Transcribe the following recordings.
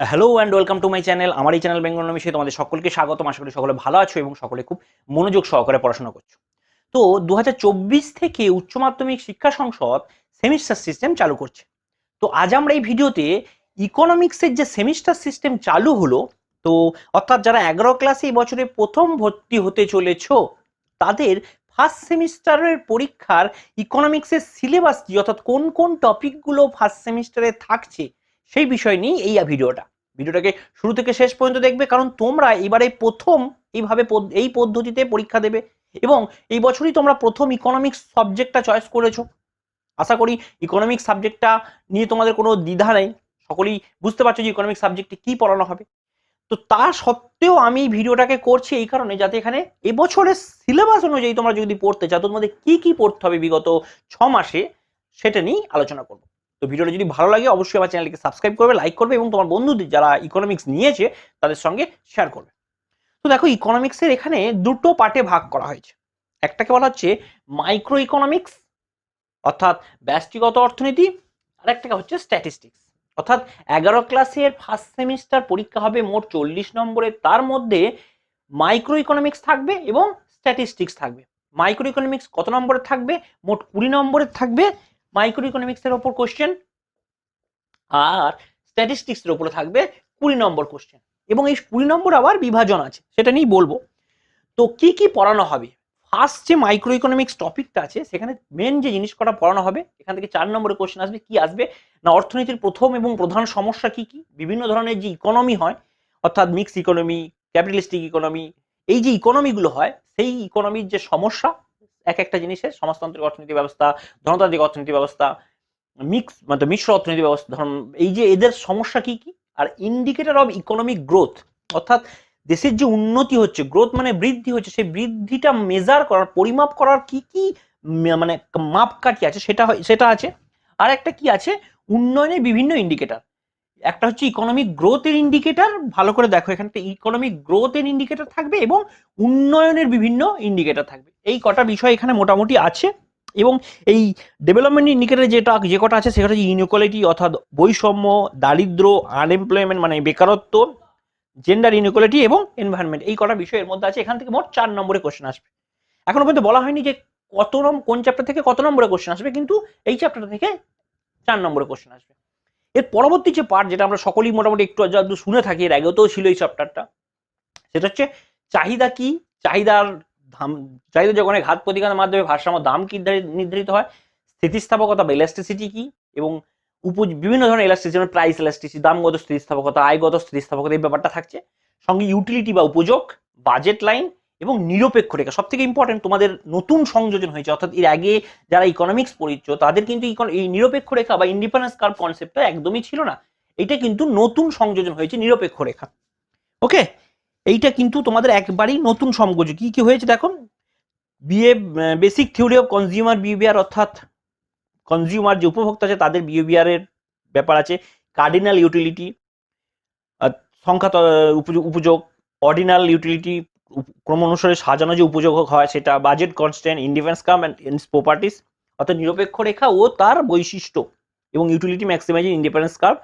Hello and welcome to my channel আমার এই channel Bengal নমিশে তোমাদের সকলকে স্বাগত আশা করি সকলে ভালো আছো এবং সকলে খুব মনোযোগ সহকারে পড়াশোনা করছ। তো দু হাজার চব্বিশ থেকে উচ্চ মাধ্যমিক শিক্ষা সংসদ সেমিস্টার সিস্টেম চালু করছে। তো আজ আমরা এই ভিডিওতে ইকোনমিক্সের যে সেমিস্টার সিস্টেম চালু হলো, তো অর্থাৎ যারা এগারো ক্লাসে এই বছরে প্রথম ভর্তি হতে চলেছ, তাদের ফার্স্ট সেমিস্টারের পরীক্ষার ইকোনমিক্সের সিলেবাস কি, অর্থাৎ কোন কোন টপিকগুলো ফার্স্ট সেমিস্টারে থাকছে সেই বিষয় নিয়ে এই ভিডিওটা। ভিডিওটাকে শুরু থেকে শেষ পর্যন্ত দেখবে, কারণ তোমরা এবারে প্রথম এইভাবে এই পদ্ধতিতে পরীক্ষা দেবে এবং এই বছরই তোমরা প্রথম ইকোনমিক্স সাবজেক্টটা চয়েস করেছ। আশা করি ইকোনমিক্স সাবজেক্টটা নিয়ে তোমাদের কোনো দ্বিধা নেই। সকলেই বুঝতে পারছ যে ইকোনমিক্স সাবজেক্টে কি পড়ানো হবে। তো তা সত্ত্বেও আমি ভিডিওটাকে করছি এই কারণে যাতে এখানে এবছরের সিলেবাস অনুযায়ী তোমরা যদি পড়তে চাও তোমাদের কি কি পড়তে হবে বিগত ছ মাসে, সেটা নিয়েই আলোচনা করব। ভিডিওটা যদি ভালো লাগে, অবশ্যই আমার চ্যানেলকে সাবস্ক্রাইব করবে লাইক করবে এবং তোমার বন্ধুদের যারা ইকোনমিক্স নিয়েছে তাদের সঙ্গে শেয়ার করবে। তো দেখো ইকোনমিক্সের এখানে দুটো পার্টে ভাগ করা হয়েছে। একটাকে বলা হচ্ছে মাইক্রো ইকোনমিক্স অর্থাৎ ব্যষ্টিগত অর্থনীতি, আর একটাকে হচ্ছে স্ট্যাটিস্টিক্স অর্থাৎ এগারো ক্লাসের ফার্স্ট সেমিস্টার পরীক্ষা হবে মোট চল্লিশ নম্বরের, তার মধ্যে মাইক্রো ইকোনমিক্স থাকবে এবং স্ট্যাটিস্টিক্স থাকবে। মাইক্রো ইকোনমিক্স কত নম্বরের থাকবে? মোট কুড়ি নম্বরের থাকবে। মাইক্রো ইকোনমিক্সের ওপর কোশ্চেন আর স্ট্যাটিস্টিক্সের ওপরে থাকবে কুড়ি নম্বর কোশ্চেন এবং এই কুড়ি নম্বর আবার বিভাজন আছে, সেটা নিয়েই বলব। তো কি কি পড়ানো হবে? ফার্স্ট যে মাইক্রো ইকোনমিক্স টপিকটা আছে, সেখানে মেন যে জিনিস কটা পড়ানো হবে, এখান থেকে চার নম্বরের কোশ্চেন আসবে, কি আসবে? না, অর্থনীতির প্রথম এবং প্রধান সমস্যা কি কি? বিভিন্ন ধরনের যে ইকোনমি হয়, অর্থাৎ মিক্স ইকোনমি ক্যাপিটালিস্টিক ইকোনমি এই যে ইকোনমিগুলো হয়, সেই ইকোনমির যে সমস্যা এক একটা জিনিসের সমাজতান্ত্রিক অর্থনীতি ব্যবস্থা ধনতান্ত্রিক অর্থনীতি ব্যবস্থা মিক্স মানে মিশ্র অর্থনীতি ব্যবস্থা, ধরুন, এই যে এদের সমস্যা কি কি? আর ইন্ডিকেটর অফ ইকোনমিক গ্রোথ অর্থাৎ দেশের যে উন্নতি হচ্ছে গ্রোথ মানে বৃদ্ধি হচ্ছে, সেই বৃদ্ধিটা মেজার করার, পরিমাপ করার কি কি মানে মাপকাঠি আছে, সেটা সেটা আছে। আর একটা কি আছে? উন্নয়নের বিভিন্ন ইন্ডিকেটর একটা হচ্ছে ইকোনমিক গ্রোথের ইন্ডিকেটর ভালো করে দেখো এখানটা ইকোনমিক গ্রোথের ইন্ডিকেটর থাকবে এবং উন্নয়নের বিভিন্ন ইন্ডিকেটর থাকবে। এই কটা বিষয় এখানে মোটামুটি আছে এবং এই ডেভেলপমেন্ট ইন্ডিকেটর যেটা, যে কটা আছে সেটা হচ্ছে ইনইকুয়ালিটি অর্থাৎ বৈষম্য, দারিদ্র আনএমপ্লয়মেন্ট মানে বেকারত্ব জেন্ডার ইনকোয়ালিটি এবং এনভায়রনমেন্ট এই কটা বিষয়ের মধ্যে আছে। এখান থেকে মোট চার নম্বরে কোশ্চেন আসবে। এখনও পর্যন্ত বলা হয়নি যে কত নম্বর কোন চ্যাপ্টার থেকে কত নম্বরে কোশ্চেন আসবে, কিন্তু এই চ্যাপ্টার থেকে চার নম্বরে কোশ্চেন আসবে। এর পরবর্তী যে পার্ট যেটা আমরা সকলেই মোটামুটি একটু আধটু শুনে থাকি, এর আগেও তো ছিল এই চ্যাপ্টারটা সেটা হচ্ছে চাহিদা কি? চাহিদার দাম চাহিদা যোগানের ঘাত প্রতিঘাতের মাধ্যমে ভারসাম্য দাম কি নির্ধারিত হয়? স্থিতিস্থাপকতা বা ইলাস্টিসিটি কি? এবং উপ বিভিন্ন ধরনের ইলাস্টিসিটি যেমন প্রাইস ইলাস্টিসিটি দামগত স্থিতিস্থাপকতা, আয়গত স্থিতিস্থাপকতা, এই ব্যাপারটা থাকছে। সঙ্গে ইউটিলিটি বা উপযোগ বাজেট লাইন এবং নিরপেক্ষ রেখা। সব থেকে ইম্পর্টেন্ট তোমাদের নতুন সংযোজন হয়েছে, অর্থাৎ এর আগে যারা ইকোনমিক্স পড়িচ্ছ, তাদের কিন্তু এই নিরপেক্ষ রেখা বা ইন্ডিপেন্ডেন্স কার্ভ কনসেপ্টটা একদমই ছিল না। এটা কিন্তু নতুন সংযোজন হয়েছে, নিরপেক্ষ রেখা। ওকে এইটা কিন্তু তোমাদের একবারেই নতুন সংযোজন। কি কি হয়েছে দেখো? বিয়ে basic theory of consumer behaviour অর্থাৎ কনজিউমার যে উপভোক্তা আছে, তাদের বিহেভিয়ারের ব্যাপার আছে। কার্ডিনাল ইউটিলিটি সংখ্যা উপযোগ অর্ডিনাল ইউটিলিটি ক্রম অনুসারে সাজানো যে উপযোগ হয় সেটা বাজেট কনস্ট্যান্ট ইন্ডিপেন্স কাম অ্যান্ড প্রপার্টিস অর্থাৎ নিরপেক্ষ রেখা ও তার বৈশিষ্ট্য এবং utility maximizing indifference curve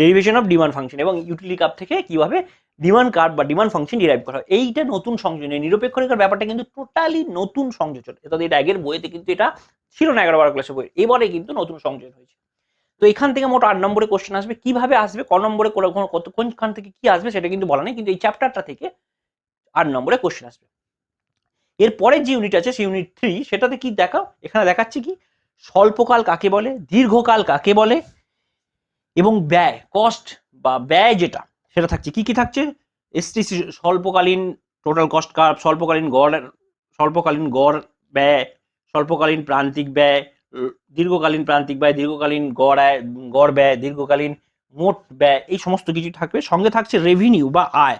derivation of demand function এবং ইউটিলিটি কার্ভ থেকে কীভাবে ডিমান্ড কার্ভ বা ডিমান্ড ফাংশন ডিরাইভ করা হয়। এইটা নতুন সংযোজন। নিরপেক্ষ রেখার ব্যাপারটা কিন্তু টোটালি নতুন সংযোজন। অর্থাৎ এটা আগের বইতে কিন্তু এটা ছিল না, এগারো বারো ক্লাসের বই। এবারে কিন্তু নতুন সংযোজন হয়েছে। তো এখান থেকে মোট আট নম্বরে কোশ্চেন আসবে। কীভাবে আসবে? ক নম্বরে কোনখান থেকে কি আসবে? সেটা কিন্তু বলা নেই। কিন্তু এই চ্যাপ্টারটা থেকে আট নম্বরে কোশ্চেন আসবে। এরপরে যে ইউনিট আছে, সেই ইউনিট থ্রি সেটাতে কি দেখা এখানে দেখাচ্ছে কি? স্বল্পকাল কাকে বলে? দীর্ঘকাল কাকে বলে? এবং ব্যয় কস্ট বা ব্যয় যেটা, সেটা থাকছে। কি কি থাকছে? এসটিসি স্বল্পকালীন টোটাল কস্ট কার্ভ স্বল্পকালীন গড় স্বল্পকালীন গড় ব্যয়, স্বল্পকালীন প্রান্তিক ব্যয়, দীর্ঘকালীন প্রান্তিক ব্যয়, দীর্ঘকালীন গড় আয়, গড় ব্যয়, দীর্ঘকালীন মোট ব্যয়, এই সমস্ত কিছু থাকবে। সঙ্গে থাকছে রেভিনিউ বা আয়।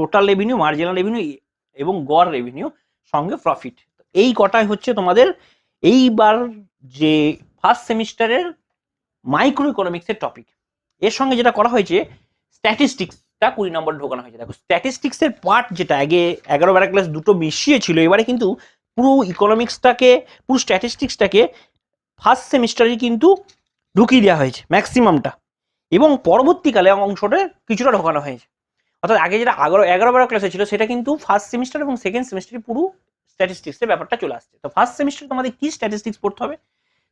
টোটাল রেভিনিউ মার্জিনাল রেভিনিউ এবং গড় রেভিনিউ সঙ্গে প্রফিট এই কটাই হচ্ছে তোমাদের এইবার যে ফার্স্ট সেমিস্টারের মাইক্রো ইকোনমিক্সের টপিক এর সঙ্গে যেটা করা হয়েছে স্ট্যাটিস্টিক্সটা কুড়ি নম্বরে ঢোকানো হয়েছে। দেখো স্ট্যাটিস্টিক্সের পার্ট যেটা, আগে এগারো বারো ক্লাস দুটো মিশিয়ে ছিল এবারে কিন্তু পুরো ইকোনমিক্সটাকে পুরো স্ট্যাটিস্টিক্সটাকে ফার্স্ট সেমিস্টারে কিন্তু ঢুকিয়ে দেওয়া হয়েছে ম্যাক্সিমামটা এবং পরবর্তীকালে অংশটা কিছুটা ঢোকানো হয়েছে। অর্থাৎ আগে যেটা এগারো এগারো বারো ক্লাসে ছিল সেটা কিন্তু ফার্স্ট সেমিস্টার এবং সেকেন্ড সেমিস্টারে পুরো স্ট্যাটিস্টিক্সের ব্যাপারটা চলে আসছে। তো ফার্স্ট সেমিস্টার তোমাদের কি স্ট্যাটিস্টিক্স পড়তে হবে?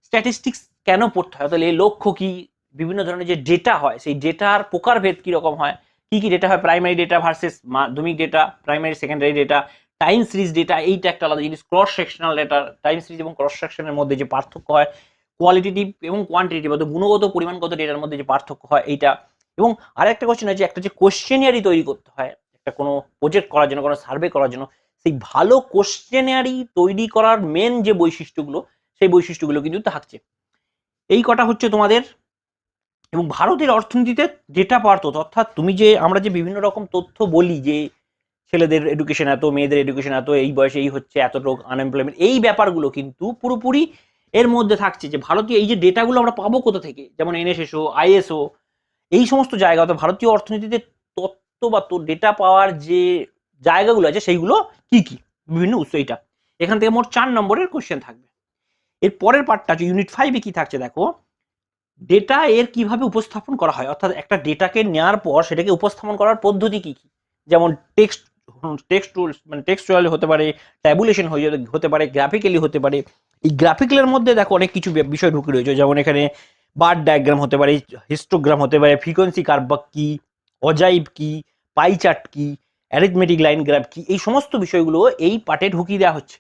স্ট্যাটিস্টিক্স কেন পড়তে হয়? তাহলে লক্ষ্য কি? বিভিন্ন ধরনের যে ডেটা হয়, সেই ডেটার প্রকারভেদ কীরকম হয়? কি কি ডেটা হয়? প্রাইমারি ডেটা ভার্সেস মাধ্যমিক data primary secondary data time series data এইটা একটা আলাদা জিনিস। Cross sectional data time series এবং ক্রস সেকশনের মধ্যে যে পার্থক্য হয় কোয়ালিটিটিভ এবং কোয়ান্টিটিভ অর্থাৎ গুণগত, পরিমাণগত ডেটার মধ্যে যে পার্থক্য হয়, এইটা এবং আরেকটা কোশ্চেন আছে একটা যে কোশ্চেনিয়ারি তৈরি করতে হয়, একটা কোনো প্রজেক্ট করার জন্য, কোনো সার্ভে করার জন্য, সেই ভালো কোশ্চেনিয়ারি তৈরি করার মেন যে বৈশিষ্ট্যগুলো, সেই বৈশিষ্ট্যগুলো কিন্তু থাকছে। এই কটা হচ্ছে তোমাদের, এবং ভারতের অর্থনীতিতে ডেটা তথ্য অর্থাৎ তুমি যে, আমরা যে বিভিন্ন রকম তথ্য বলি যে, ছেলেদের এডুকেশন এত, মেয়েদের এডুকেশন এত, এই বয়সে এই হচ্ছে, এত লোক আনএমপ্লয়মেন্ট এই ব্যাপারগুলো কিন্তু পুরোপুরি এর মধ্যে থাকছে যে, ভারতীয় এই যে ডেটাগুলো আমরা পাবো কোথা থেকে? যেমন এনএসএসও আইএসও এই সমস্ত জায়গা অর্থাৎ ভারতীয় অর্থনীতিতে তত্ত্ব বা ডেটা পাওয়ার যে জায়গাগুলো আছে, সেইগুলো কি কি? বিভিন্ন উৎস এইটা। এখান থেকে মোট চার নম্বরের কোশ্চেন থাকবে। এর পরের পার্টটা আছে ইউনিট ফাইভে কি থাকছে দেখো? ডেটা এর কীভাবে উপস্থাপন করা হয়? অর্থাৎ একটা ডেটাকে নেওয়ার পর সেটাকে উপস্থাপন করার পদ্ধতি কি কি? যেমন টেক্সট টেক্সট মানে টেক্সচুয়াল হতে পারে ট্যাবুলেশন হয়ে হতে পারে গ্রাফিক্যালি হতে পারে। এই গ্রাফিক্যালের মধ্যে দেখো অনেক কিছু বিষয় ঢুকে রয়েছে। যেমন এখানে বার ডায়াগ্রাম হতে পারে হিস্টোগ্রাম হতে পারে ফ্রিকোয়েন্সি কার্বাক কি অজাইব কি পাই চার্ট কি অ্যারিথমেটিক লাইন গ্রাফ কি, এই সমস্ত বিষয়গুলো এই পার্টে ঢুকিয়ে দেওয়া হচ্ছে।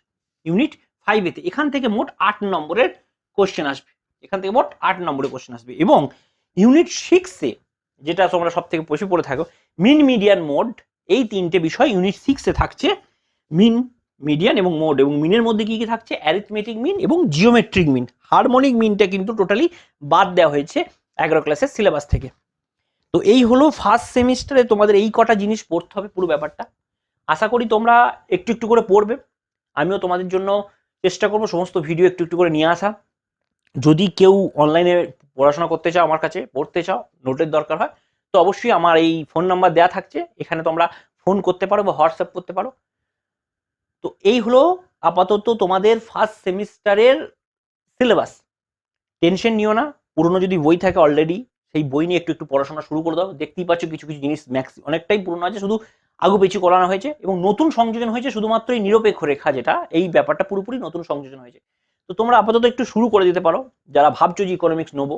ইউনিট ফাইভেতে এখান থেকে মোট আট নম্বরের কোশ্চেন আসবে। এখান থেকে মোট আট নম্বরের কোশ্চেন আসবে। এবং ইউনিট সিক্সে যেটা তোমরা সব থেকে বসে পড়ে থাকো মিন মিডিয়ান মোড এই তিনটে বিষয় ইউনিট সিক্সে থাকছে। মিন মিডিয়ান এবং মোড এবং মিনের মধ্যে কি কি থাকছে? অ্যারিথমেটিক মিন এবং জিওমেট্রিক মিন হারমোনিক মিনটা কিন্তু টোটালি বাদ দেওয়া হয়েছে এগারো ক্লাসের সিলেবাস থেকে। তো এই হলো ফার্স্ট সেমিস্টারে তোমাদের এই কটা জিনিস পড়তে হবে পুরো ব্যাপারটা। আশা করি তোমরা একটু একটু করে পড়বে। আমিও তোমাদের জন্য চেষ্টা করব সমস্ত ভিডিও একটু একটু করে নিয়ে আসা। যদি কেউ অনলাইনে পড়াশোনা করতে চাও, আমার কাছে পড়তে চাও নোটের দরকার হয়, তো অবশ্যই আমার এই ফোন নাম্বার দেওয়া থাকছে। এখানে তোমরা ফোন করতে পারো বা হোয়াটসঅ্যাপ করতে পারো। তো এই হলো আপাতত তোমাদের ফার্স্ট সেমিস্টারের সিলেবাস টেনশন নিও না, পুরনো যদি বই থাকে অলরেডি সেই বই নিয়ে একটু একটু পড়াশোনা শুরু করে দাও, দেখতেই পাচ্ছ কিছু কিছু জিনিস ম্যাক্স অনেকটাই পুরনো আছে, শুধু আগু পিছু করানো হয়েছে এবং নতুন সংযোজন হয়েছে শুধুমাত্র এই নিরপেক্ষ রেখা যেটা, এই ব্যাপারটা পুরোপুরি নতুন সংযোজন হয়েছে। তো তোমরা আপাতত একটু শুরু করে দিতে পারো, যারা ভাবছ যে ইকোনমিক্স নেব,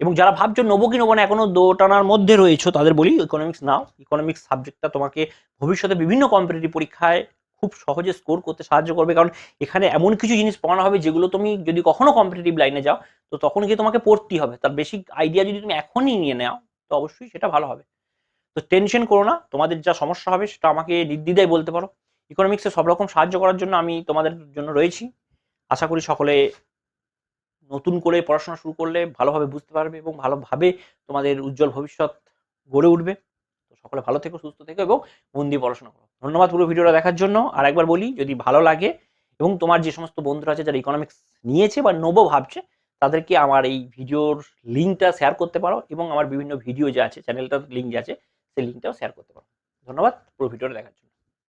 এবং যারা ভাবছ নেব কি নেব না, এখনও দোটানার মধ্যে রয়েছো, তাদের বলি ইকোনমিক্স নাও ইকোনমিক্স সাবজেক্টটা তোমাকে ভবিষ্যতে বিভিন্ন কম্পিটিটিভ পরীক্ষায় খুব সহজে স্কোর করতে সাহায্য করবে। কারণ এখানে এমন কিছু জিনিস পড়ানো হবে যেগুলো তুমি যদি কখনো কম্পিটিটিভ লাইনে যাও, তো তখন গিয়ে তোমাকে পড়তেই হবে। তার বেসিক আইডিয়া যদি তুমি এখনই নিয়ে নাও, তো অবশ্যই সেটা ভালো হবে। তো টেনশন করো না, তোমাদের যা সমস্যা হবে সেটা আমাকে নির্দ্বিধায় বলতে পারো। ইকোনমিক্সে সব রকম সাহায্য করার জন্য আমি তোমাদের জন্য রয়েছি। আশা করি সকলে নতুন করে পড়াশোনা শুরু করলে ভালোভাবে বুঝতে পারবে এবং ভালোভাবে তোমাদের উজ্জ্বল ভবিষ্যৎ গড়ে উঠবে। তো সকলে ভালো থেকো, সুস্থ থেকো এবং মন দিয়ে পড়াশোনা করো। ধন্যবাদ পুরো ভিডিওটা দেখার জন্য। আর একবার বলি, যদি ভালো লাগে এবং তোমার যে সমস্ত বন্ধুরা আছে যারা ইকোনমিক্স নিয়েছে বা নেব ভাবছে, তাদেরকে আমার এই ভিডিওর লিঙ্কটা শেয়ার করতে পারো এবং আমার বিভিন্ন ভিডিও যে আছে চ্যানেলটার লিঙ্ক যে আছে, সেই লিঙ্কটাও শেয়ার করতে পারো। ধন্যবাদ, পুরো ভিডিওটা দেখার জন্য।